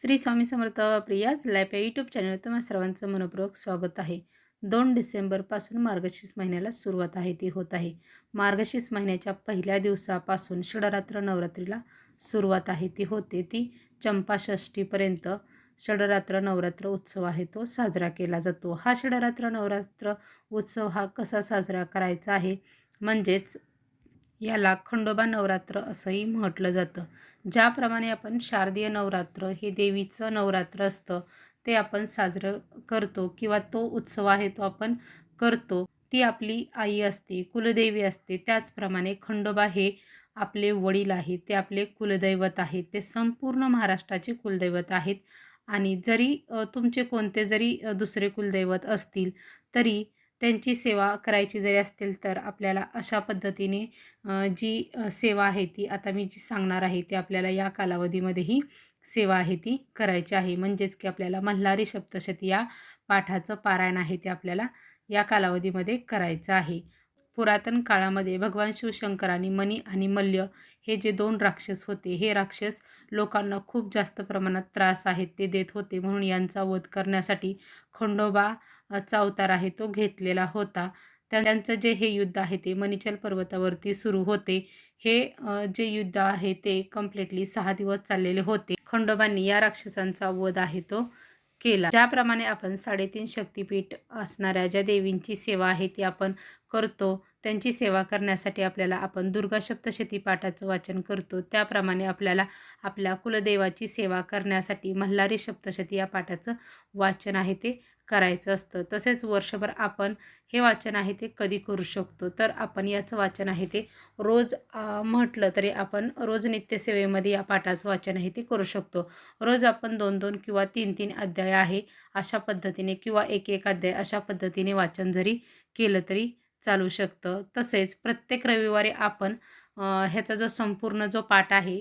Shri Swami Samarth Priya's life या YouTube channel तुम्हाला सर्वांचं मनपूर्वक स्वागत आहे. दोन डिसेंबरपासून मार्गशीर्ष महिन्याला सुरुवात आहे ती होत आहे. मार्गशीर्ष महिन्याच्या पहिल्या दिवसापासून षडरात्र नवरात्रीला सुरुवात आहे ती होते. ती चंपाषष्टीपर्यंत षडरात्र नवरात्र उत्सव आहे तो साजरा केला जातो. हा षडरात्र नवरात्र उत्सव हा कसा साजरा करायचा आहे? म्हणजेच याला खंडोबा नवरात्र असंही म्हटलं जातं. ज्याप्रमाणे आपण शारदीय नवरात्र हे देवीचं नवरात्र असतं ते आपण साजरं करतो किंवा तो उत्सव आहे तो आपण करतो ती आपली आई असते कुलदेवी असते त्याचप्रमाणे खंडोबा हे आपले वडील आहेत ते आपले कुलदैवत आहेत ते संपूर्ण महाराष्ट्राचे कुलदैवत आहेत. आणि जरी तुमचे कोणते जरी दुसरे कुलदैवत असतील तरी त्यांची सेवा करायची जरी असतील तर आपल्याला अशा पद्धतीने जी सेवा आहे ती आता मी जी सांगणार आहे ती आपल्याला या कालावधीमध्येही सेवा आहे ती करायची आहे. म्हणजेच की आपल्याला मल्हारी सप्तशती या पाठाचं पारायण आहे ते आपल्याला या कालावधीमध्ये करायचं आहे. पुरातन काळामध्ये भगवान शिवशंकरांनी मणी आणि मल्य हे जे दोन राक्षस होते हे राक्षस लोकांना खूप जास्त प्रमाणात त्रास आहेत ते देत होते म्हणून यांचा वध करण्यासाठी खंडोबाचा अवतार आहे तो घेतलेला होता. त्यांचं जे हे युद्ध आहे ते मनिचल पर्वतावरती सुरू होते. हे जे युद्ध आहे ते कम्प्लिटली सहा दिवस चाललेले होते. खंडोबांनी या राक्षसांचा वध आहे तो केला. ज्याप्रमाणे आपण साडेतीन शक्तिपीठ असणाऱ्या ज्या देवींची सेवा आहे ती आपण करतो त्यांची सेवा करण्यासाठी आपल्याला आपण दुर्गा सप्तशती पाठाचं वाचन करतो. त्याप्रमाणे आपल्याला आपल्या कुलदेवाची सेवा करण्यासाठी मल्हारी सप्तशती या पाठाचं वाचन आहे ते करायचं असतं. तसेच वर्षभर आपण हे वाचन आहे ते कधी करू शकतो? तर आपण याचं वाचन आहे ते रोज म्हटलं तरी आपण रोज नित्यसेवेमध्ये या पाठाचं वाचन आहे ते करू शकतो. रोज आपण दोन दोन किंवा तीन तीन अध्याय आहे अशा पद्धतीने किंवा एक एक अध्याय अशा पद्धतीने वाचन जरी केलं तरी चालू शकतं. तसेच प्रत्येक रविवारी आपण ह्याचा जो संपूर्ण जो पाठ आहे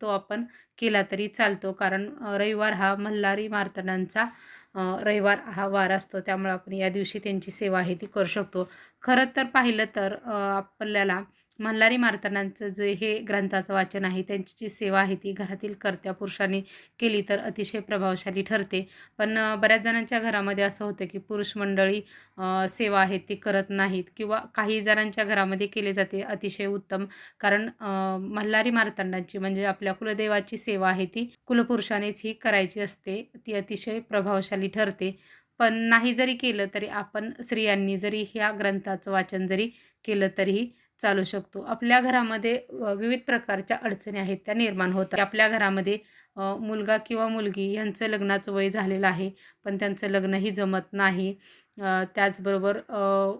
तो आपण केला तरी चालतो. कारण रविवार हा मल्हारी मार्तंडांचा रविवार हा वार असतो. त्यामुळे आपण या दिवशी त्यांची सेवा आहे ती करू शकतो. खरं तर पाहिलं तर आपल्याला मल्हारी मार्तनांचं जे हे ग्रंथाचं वाचन आहे त्यांची जी सेवा आहे ती घरातील कर्त्या पुरुषांनी केली तर अतिशय प्रभावशाली ठरते. पण बऱ्याच जणांच्या घरामध्ये असं होतं की पुरुष मंडळी सेवा आहेत ती करत नाहीत किंवा काही जणांच्या घरामध्ये केले जाते अतिशय उत्तम. कारण मल्हारी मारतंडांची म्हणजे आपल्या कुलदेवाची सेवा आहे ती कुलपुरुषानेच ही करायची असते ती अतिशय प्रभावशाली ठरते. पण नाही जरी केलं तरी आपण स्त्रियांनी जरी ह्या ग्रंथाचं वाचन जरी केलं तरीही चालू शकतो. आपल्या घरामध्ये विविध प्रकारच्या अडचणी आहेत त्या निर्माण होतात. आपल्या घरामध्ये मुलगा किंवा मुलगी यांचं लग्नाचं वय झालेलं आहे पण त्यांचं लग्नही जमत नाही. त्याचबरोबर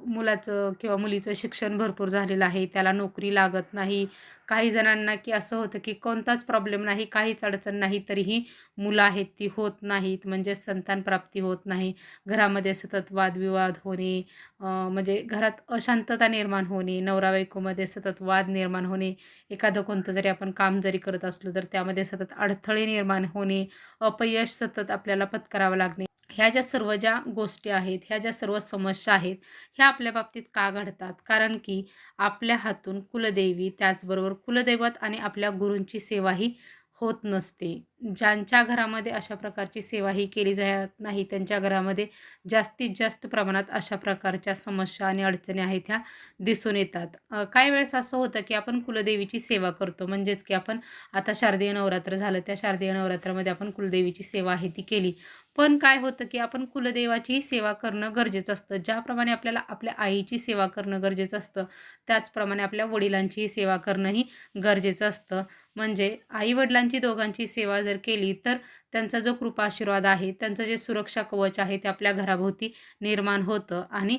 मुलाचं किंवा मुलीचं शिक्षण भरपूर झालेलं आहे. त्याला नोकरी लागत नाही. काही जणांना की असं होतं की कोणताच प्रॉब्लेम नाही काहीच अडचण नाही तरीही मुलं आहेत ती होत नाहीत. म्हणजे संतान प्राप्ती होत नाही. घरामध्ये सतत वादविवाद होणे म्हणजे घरात अशांतता निर्माण होणे नवरा बायकोमध्ये सतत वाद निर्माण होणे एखादं कोणतं जरी आपण काम जरी करत असलो तर त्यामध्ये सतत अडथळे निर्माण होणे अपयश सतत आपल्याला पत्करावं लागणे. ह्या ज्या सर्व ज्या गोष्टी आहेत ह्या ज्या सर्व समस्या आहेत ह्या आपल्या बाबतीत का घडतात? कारण की आपल्या हातून कुलदेवी त्याचबरोबर कुलदैवत आणि आपल्या गुरूंची सेवाही होत नसते. ज्यांच्या घरामध्ये अशा प्रकारची सेवा ही केली जात नाही त्यांच्या घरामध्ये जास्तीत जास्त प्रमाणात अशा प्रकारच्या समस्या आणि अडचणी आहेत ह्या दिसून येतात. काही वेळेस असं होतं की आपण कुलदेवीची सेवा करतो. म्हणजेच की आपण आता शारदीय नवरात्र झालं त्या शारदीय नवरात्रामध्ये आपण कुलदेवीची सेवा आहे ती केली. पण काय होतं की आपण कुलदेवाचीही सेवा करणं गरजेचं असतं. ज्याप्रमाणे आपल्याला आपल्या आईची सेवा करणं गरजेचं असतं त्याचप्रमाणे आपल्या वडिलांचीही सेवा करणंही गरजेचं असतं. म्हणजे आईवडिलांची दोघांची सेवा जर केली तर त्यांचा जो कृपा आशीर्वाद आहे त्यांचं जे सुरक्षा कवच आहे ते आपल्या घराभोवती निर्माण होतं आणि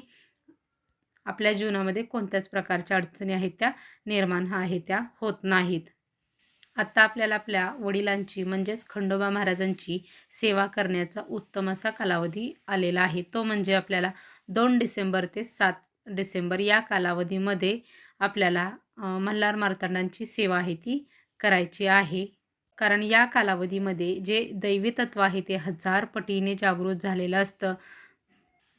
आपल्या जीवनामध्ये कोणत्याच प्रकारच्या अडचणी आहेत त्या निर्माण आहे त्या होत नाहीत. आत्ता आपल्याला आपल्या वडिलांची म्हणजेच खंडोबा महाराजांची सेवा करण्याचा उत्तम असा कालावधी आलेला आहे. तो म्हणजे आपल्याला दोन डिसेंबर ते सात डिसेंबर या कालावधीमध्ये आपल्याला मल्हार मार्तंडांची सेवा आहे ती करायची आहे. कारण या कालावधीमध्ये जे दैवी तत्व आहे ते हजार पटीने जागृत झालेलं असतं.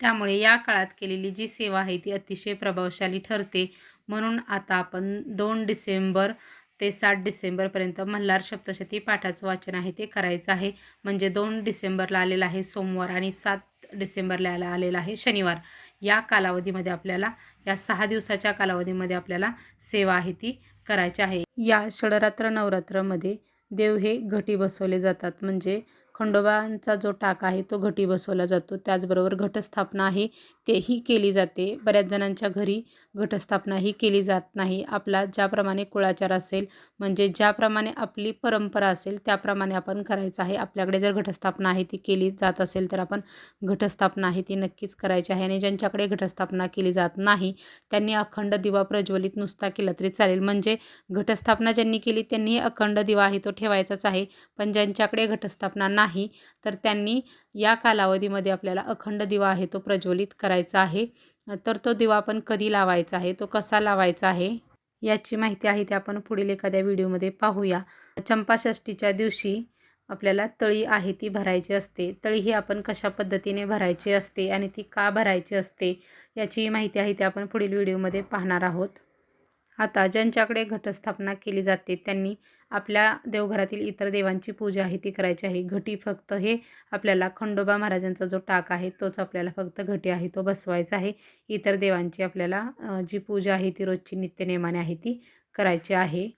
त्यामुळे या काळात केलेली जी सेवा आहे ती अतिशय प्रभावशाली ठरते. म्हणून आता आपण दोन डिसेंबर ते सात डिसेंबरपर्यंत मल्हार सप्तशती पाठाचं वाचन आहे ते करायचं आहे. म्हणजे दोन डिसेंबरला आलेलं आहे सोमवार आणि सात डिसेंबरला आलेलं आलेला आहे शनिवार. या कालावधीमध्ये आपल्याला या सहा दिवसाच्या कालावधीमध्ये आपल्याला सेवा आहे ती करायचे आहे. या षडरात्र नवरात्रामध्ये देव हे घटी बसवले जातात. म्हणजे खंडोबांचा जो टाक आहे तो घटी बसवला जातो. त्याचबरोबर घटस्थापना आहे तेही केली जाते. बऱ्याच जणांच्या घरी घटस्थापना ही केली जात नाही. आपला ज्याप्रमाणे कुळाचार असेल म्हणजे ज्याप्रमाणे आपली परंपरा असेल त्याप्रमाणे आपण करायचं आहे. आपल्याकडे जर घटस्थापना आहे ती केली जात असेल तर आपण घटस्थापना आहे ती नक्कीच करायची आहे. आणि ज्यांच्याकडे घटस्थापना केली जात नाही त्यांनी अखंड दिवा प्रज्वलित नुसता केला तरी चालेल. म्हणजे घटस्थापना ज्यांनी केली त्यांनी अखंड दिवा आहे तो ठेवायचाच आहे. पण ज्यांच्याकडे घटस्थापना नाही नाही तर त्यांनी या कालावधीमध्ये आपल्याला अखंड दिवा आहे तो प्रज्वलित करायचा आहे. तर तो दिवा आपण कधी लावायचा आहे? तो कसा लावायचा आहे? याची माहिती आहे ती आपण पुढील एखाद्या व्हिडिओमध्ये पाहूया. चंपाषष्टीच्या दिवशी आपल्याला तळी आहे ती भरायची असते. तळी ही आपण कशा पद्धतीने भरायची असते आणि ती का भरायची असते याची माहिती आहे ती आपण पुढील व्हिडिओमध्ये पाहणार आहोत. आता ज्यांच्याकडे घटस्थापना केली जाते त्यांनी आपल्या देवघरातील इतर देवांची पूजा आहे ती करायची आहे. घटी फक्त हे आपल्याला खंडोबा महाराजांचा जो टाक आहे तोच आपल्याला फक्त घटी आहे तो बसवायचा आहे. इतर देवांची आपल्याला जी पूजा आहे ती रोजची नित्यनेमाने आहे ती करायची आहे.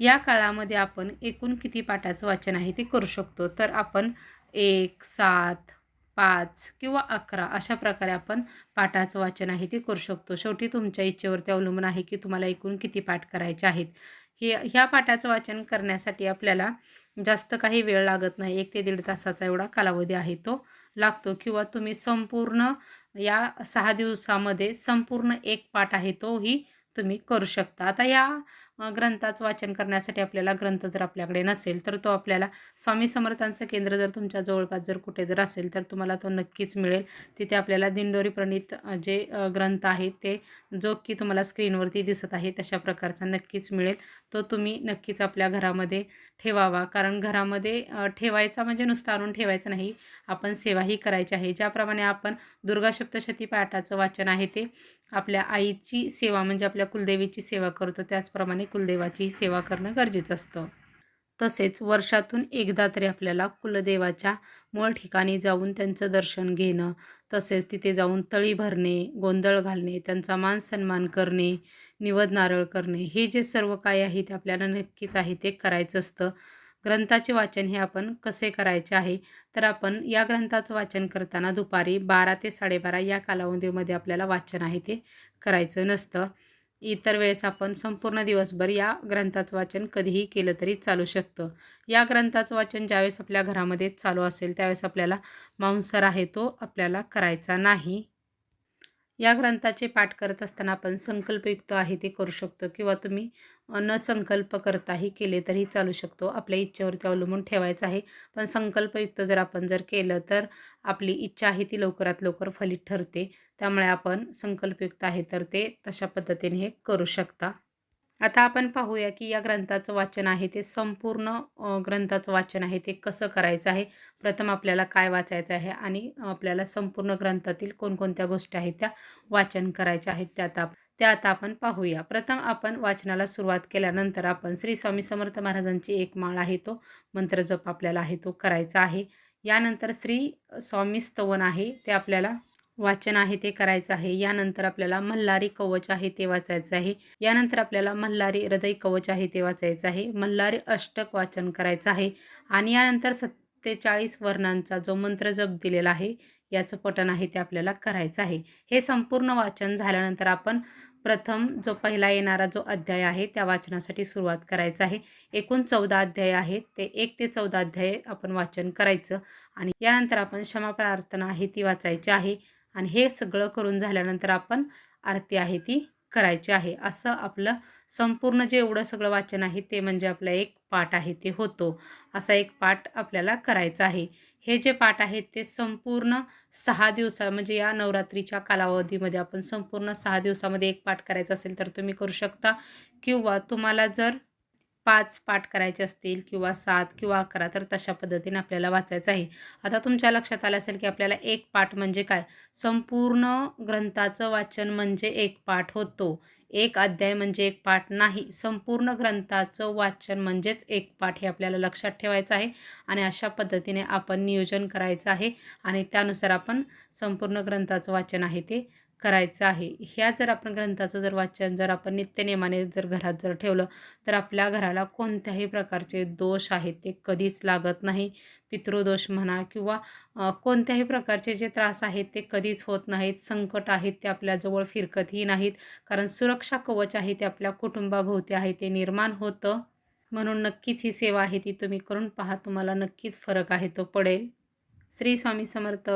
या काळामध्ये आपण एकूण किती पाठाचं वाचन आहे ते करू शकतो. तर आपण एक सात पाच किंवा अकरा अशा प्रकारे आपण पाठाचं वाचन आहे ते करू शकतो. शेवटी तुमच्या इच्छेवरती अवलंबून आहे की तुम्हाला एकूण किती पाठ करायचे आहेत. हे ह्या पाठाचं वाचन करण्यासाठी आपल्याला जास्त काही वेळ लागत नाही. एक ते दीड तासाचा एवढा कालावधी आहे तो लागतो किंवा तुम्ही संपूर्ण या सहा दिवसामध्ये संपूर्ण एक पाठ आहे तोही तुम्ही करू शकता. आता या ग्रंथाचं वाचन करण्यासाठी आपल्याला ग्रंथ जर आपल्याकडे नसेल तर तो आपल्याला स्वामी समर्थांचं केंद्र जर तुमच्या जवळपास जर कुठे जर असेल तर तुम्हाला तो नक्कीच मिळेल. तिथे आपल्याला दिंडोरी प्रणित जे ग्रंथ आहेत ते जो की तुम्हाला स्क्रीनवरती दिसत आहे तशा प्रकारचा नक्कीच मिळेल. तो तुम्ही नक्कीच आपल्या घरामध्ये ठेवावा. कारण घरामध्ये ठेवायचा म्हणजे नुसतं आणून ठेवायचं नाही. आपण सेवाही करायची आहे. ज्याप्रमाणे आपण दुर्गा सप्तशती पाठाचं वाचन आहे ते आपल्या आईची सेवा म्हणजे आपल्या कुलदेवीची सेवा करतो त्याचप्रमाणे कुलदेवाची सेवा करणं गरजेचं असतं. तसेच वर्षातून एकदा तरी आपल्याला कुलदेवाच्या मूळ ठिकाणी जाऊन त्यांचं दर्शन घेणं तसेच तिथे जाऊन तळी भरणे गोंधळ घालणे त्यांचा मान सन्मान करणे निवद नारळ करणे हे जे सर्व काय आहे ते आपल्याला नक्कीच आहे ते करायचं असतं. ग्रंथाचे वाचन हे आपण कसे करायचे आहे? तर आपण या ग्रंथाचं वाचन करताना दुपारी बारा ते साडेबारा या कालावधीमध्ये आपल्याला वाचन आहे ते करायचं नसतं. इतर वेळेस आपण संपूर्ण दिवसभर या ग्रंथाचं वाचन कधीही केलं तरी चालू शकतं. या ग्रंथाचं वाचन ज्यावेळेस आपल्या घरामध्ये चालू असेल त्यावेळेस आपल्याला मांसार आहे तो आपल्याला करायचा नाही. या ग्रंथाचे पाठ करत असताना आपण संकल्पयुक्त आहे ते करू शकतो किंवा तुम्ही न संकल्प करताही केले तरी चालू शकतो. आपल्या इच्छेवरती अवलंबून ठेवायचं आहे. पण संकल्पयुक्त जर आपण जर केलं तर आपली इच्छा आहे ती लवकरात लवकर फलित ठरते. त्यामुळे आपण संकल्पयुक्त आहे तर ते तशा पद्धतीने हे करू शकता. आता आपण पाहूया की या ग्रंथाचं वाचन आहे ते संपूर्ण ग्रंथाचं वाचन आहे ते कसं करायचं आहे? प्रथम आपल्याला काय वाचायचं आहे? आणि आपल्याला संपूर्ण ग्रंथातील कोणकोणत्या गोष्टी आहेत त्या वाचन करायच्या आहेत? त्या आता ते आता आपण पाहूया. प्रथम आपण वाचनाला सुरुवात केल्यानंतर आपण श्री स्वामी समर्थ महाराजांची एक माळ आहे तो मंत्र जप आपल्याला आहे तो करायचा आहे. यानंतर श्री स्वामी स्तवन आहे ते आपल्याला वाचन आहे ते करायचं आहे. यानंतर आपल्याला मल्हारी कवच आहे ते वाचायचं आहे. यानंतर आपल्याला मल्हारी हृदय कवच आहे ते वाचायचं आहे. मल्हारी अष्टक वाचन करायचं आहे. आणि यानंतर सत्तेचाळीस वर्णांचा जो मंत्र जप दिलेला आहे याचं पठण आहे ते आपल्याला करायचं आहे. हे संपूर्ण वाचन झाल्यानंतर आपण प्रथम जो पहिला येणारा जो अध्याय आहे त्या वाचनासाठी सुरुवात करायचं आहे. एकूण चौदा अध्याय आहेत ते एक ते चौदा अध्याय आपण वाचन करायचं आणि यानंतर आपण क्षमा प्रार्थना आहे ती वाचायची आहे आणि हे सगळं करून झाल्यानंतर आपण आरती आहे ती करायची आहे. असं आपलं संपूर्ण जे एवढं सगळं वाचन आहे ते म्हणजे आपला एक पाठ आहे ते होतो. असा एक पाठ आपल्याला करायचा आहे. हे जे पाठ आहेत ते संपूर्ण सहा दिवसा म्हणजे या नवरात्रीच्या कालावधीमध्ये आपण संपूर्ण सहा दिवसामध्ये एक पाठ करायचा असेल तर तुम्ही करू शकता. किंवा तुम्हाला जर पाच पाठ करायचे असतील किंवा सात किंवा अकरा तर तशा पद्धतीने आपल्याला वाचायचं आहे. आता तुमच्या लक्षात आलं असेल की आपल्याला एक पाठ म्हणजे काय? संपूर्ण ग्रंथाचं वाचन म्हणजे एक पाठ होतो. एक अध्याय म्हणजे एक पाठ नाही. संपूर्ण ग्रंथाचं वाचन म्हणजेच एक पाठ हे आपल्याला लक्षात ठेवायचं आहे आणि अशा पद्धतीने आपण नियोजन करायचं आहे आणि त्यानुसार आपण संपूर्ण ग्रंथाचं वाचन आहे ते करायचं आहे. ह्या जर आपण ग्रंथाचं जर वाचन जर आपण नित्यनेमाने जर घरात जर ठेवलं तर आपल्या घराला कोणत्याही प्रकारचे दोष आहेत ते कधीच लागत नाही. पितृदोष म्हणा किंवा कोणत्याही प्रकारचे जे त्रास आहेत ते कधीच होत नाहीत. संकट आहेत ते आपल्याजवळ फिरकतही नाहीत. कारण सुरक्षा कवच आहे ते आपल्या कुटुंबाभोवती आहे ते निर्माण होतं. म्हणून नक्कीच ही सेवा आहे ती तुम्ही करून पहा. तुम्हाला नक्कीच फरक आहे तो पडेल. श्री स्वामी समर्थ.